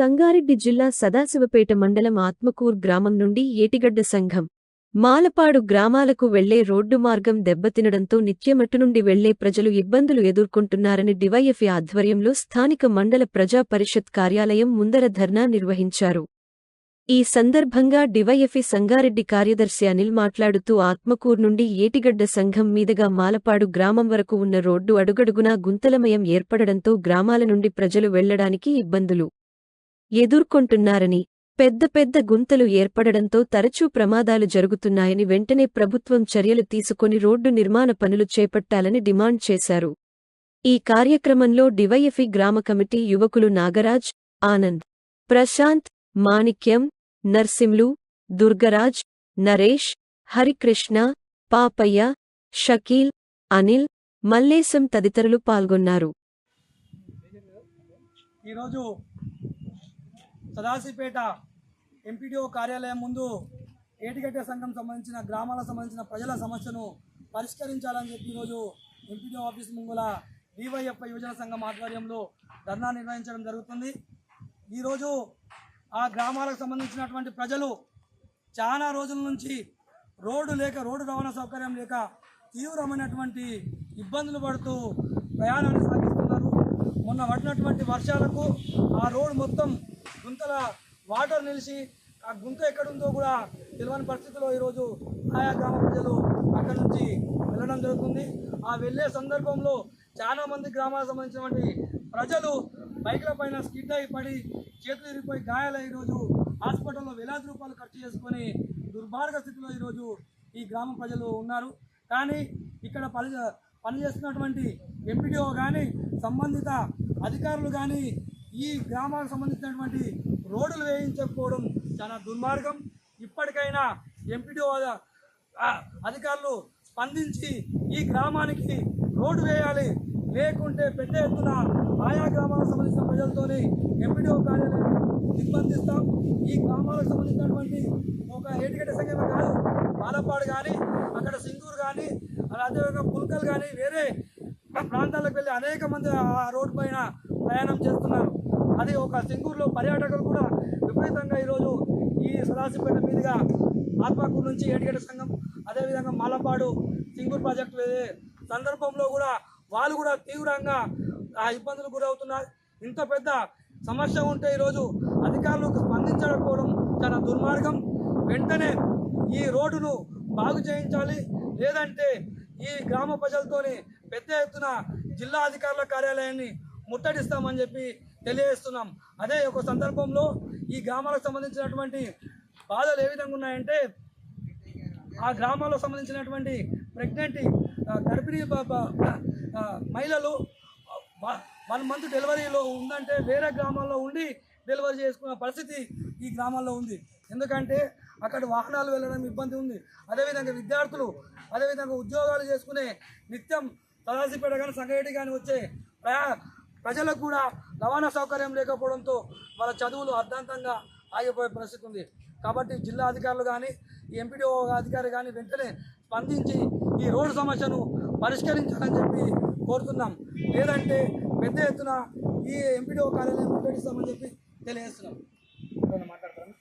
సంగారెడ్డి జిల్లా సదాశివపేట మండలం ఆత్మకూర్ గ్రామం నుండి ఏటిగడ్డ సంఘం మాలపాడు గ్రామాలకు వెళ్ళే రోడ్డు మార్గం దెబ్బతినడంతో నిత్యమట్టు నుండి వెళ్ళే ప్రజలు ఇబ్బందులు ఎదుర్కొంటున్నారని డివైఎఫ్ఐ ఆధ్వర్యంలో స్థానిక మండల ప్రజా పరిషత్ కార్యాలయం ముందర ధర్నా నిర్వహించారు. ఈ సందర్భంగా డివైఎఫ్ఐ సంగారెడ్డి కార్యదర్శి అనిల్ మాట్లాడుతూ ఆత్మకూర్ నుండి ఏటిగడ్డ సంఘం మీదుగా మాలపాడు గ్రామం వరకు ఉన్న రోడ్డు అడుగడుగునా గుంతలమయం ఏర్పడడంతో గ్రామాల నుండి ప్రజలు వెళ్ళడానికి ఇబ్బందులు. ఎదుర్కొంటున్నారని పెద్ద పెద్ద గుంతలు ఏర్పడడంతో తరచూ ప్రమాదాలు జరుగుతున్నాయని వెంటనే ప్రభుత్వం చర్యలు తీసుకొని రోడ్డు నిర్మాణ పనులు చేపట్టాలని డిమాండ్ చేశారు. ఈ కార్యక్రమంలో డివైఎఫ్ఈ గ్రామ కమిటీ యువకులు నాగరాజ్ ఆనంద్ ప్రశాంత్ మాణిక్యం నర్సింలు దుర్గరాజ్ నరేష్ హరికృష్ణ పాపయ్య షకీల్ అనిల్ మల్లేశం తదితరులు పాల్గొన్నారు. ఈరోజు సదాశివపేట ఎంపీడీఓ కార్యాలయం ముందు ఏటిగడ్డ సంఘం సంబంధించిన గ్రామాలకు సంబంధించిన ప్రజల సమస్యను పరిష్కరించాలని చెప్పి ఈరోజు ఎంపీడీఓ ఆఫీస్ ముంగుల డివైఎఫ్ఐ యువజన సంఘం ఆధ్వర్యంలో ధర్నా నిర్వహించడం జరుగుతుంది. ఈరోజు ఆ గ్రామాలకు సంబంధించినటువంటి ప్రజలు చాలా రోజుల నుంచి రోడ్డు లేక రోడ్డు రవాణా సౌకర్యం లేక తీవ్రమైనటువంటి ఇబ్బందులు పడుతూ ప్రయాణాన్ని సాగిస్తున్నారు. మొన్న పడినటువంటి వర్షాలకు ఆ రోడ్డు మొత్తం అక్కడ వాటర్ నిలిచి ఆ గుంత ఎక్కడుందో కూడా తెలియని పరిస్థితిలో ఈరోజు ఆయా గ్రామ ప్రజలు అక్కడి నుంచి వెళ్ళడం జరుగుతుంది. ఆ వెళ్ళే సందర్భంలో చాలామంది గ్రామాలకు సంబంధించినటువంటి ప్రజలు బైక్ల పైన స్కిడ్ అయి పడి చేతులు ఇరిగిపోయి గాయాలై ఈరోజు హాస్పిటల్లో వేలాది రూపాయలు ఖర్చు చేసుకొని దుర్భార్గ స్థితిలో ఈరోజు ఈ గ్రామ ప్రజలు ఉన్నారు. కానీ ఇక్కడ పని పనిచేస్తున్నటువంటి ఎంపీడీఓ కానీ సంబంధిత అధికారులు కానీ ఈ గ్రామాలకు సంబంధించినటువంటి రోడ్లు వేయించకపోవడం చాలా దుర్మార్గం. ఇప్పటికైనా ఎంపీడీఓ అధికారులు స్పందించి ఈ గ్రామానికి రోడ్డు వేయాలి లేకుంటే పెద్ద ఎత్తున ఆయా గ్రామాలకు సంబంధించిన ప్రజలతోని ఎంపీడీఓ కార్యాలయాన్ని నిర్బంధిస్తాం. ఈ గ్రామాలకు సంబంధించినటువంటి ఒక ఏటిగడ్డ సంఘమే కాదు. బాలపాడు కానీ అక్కడ సింగూరు కానీ అలాగే అదేవిధంగా పుల్కల్ కానీ వేరే ప్రాంతాలకు వెళ్ళి అనేక మంది ఆ రోడ్డు పైన ప్రయాణం చేస్తున్నారు. అది ఒక సింగూరులో పర్యాటకులు కూడా విపరీతంగా ఈరోజు ఈ సదాశివపేట మీదుగా ఆత్మకూరు నుంచి ఏటిగడ్డ సంఘం అదేవిధంగా మాలపాడు సింగూరు ప్రాజెక్టు వెళ్ళే సందర్భంలో కూడా వాళ్ళు కూడా తీవ్రంగా ఆ ఇబ్బందులు గురవుతున్నారు. ఇంత పెద్ద సమస్య ఉంటే ఈరోజు అధికారులు స్పందించకపోవడం చాలా దుర్మార్గం. వెంటనే ఈ రోడ్డును బాగు చేయించాలి. లేదంటే ఈ గ్రామ ప్రజలతోని పెద్ద ఎత్తున జిల్లా అధికారుల కార్యాలయాన్ని ముట్టడిస్తామని చెప్పి తెలియజేస్తున్నాం. అదే ఒక సందర్భంలో ఈ గ్రామాలకు సంబంధించినటువంటి బాధలు ఏ విధంగా ఉన్నాయంటే ఆ గ్రామాల్లో సంబంధించినటువంటి ప్రెగ్నెంట్ గర్భిణీ మహిళలు వన్ మంత్ డెలివరీలో ఉందంటే వేరే గ్రామాల్లో ఉండి డెలివరీ చేసుకున్న పరిస్థితి ఈ గ్రామాల్లో ఉంది. ఎందుకంటే అక్కడ వాహనాలు వెళ్ళడం ఇబ్బంది ఉంది. అదేవిధంగా విద్యార్థులు అదేవిధంగా ఉద్యోగాలు చేసుకునే నిత్యం తలాసిపేట కానీ సంగారెడ్డి కానీ వచ్చే ప్రయా ప్రజలకు కూడా రవాణా సౌకర్యం లేకపోవడంతో వాళ్ళ చదువులు అర్ధాంతంగా ఆగిపోయే పరిస్థితి ఉంది. కాబట్టి జిల్లా అధికారులు కానీ ఈ ఎంపీడీఓ అధికారి కానీ వెంటనే స్పందించి ఈ రోడ్డు సమస్యను పరిష్కరించాలని చెప్పి కోరుతున్నాం. లేదంటే పెద్ద ఎత్తున ఈ ఎంపీడీఓ కార్యాలయం ముట్టడిస్తామని చెప్పి తెలియజేస్తున్నాం. మాట్లాడతాను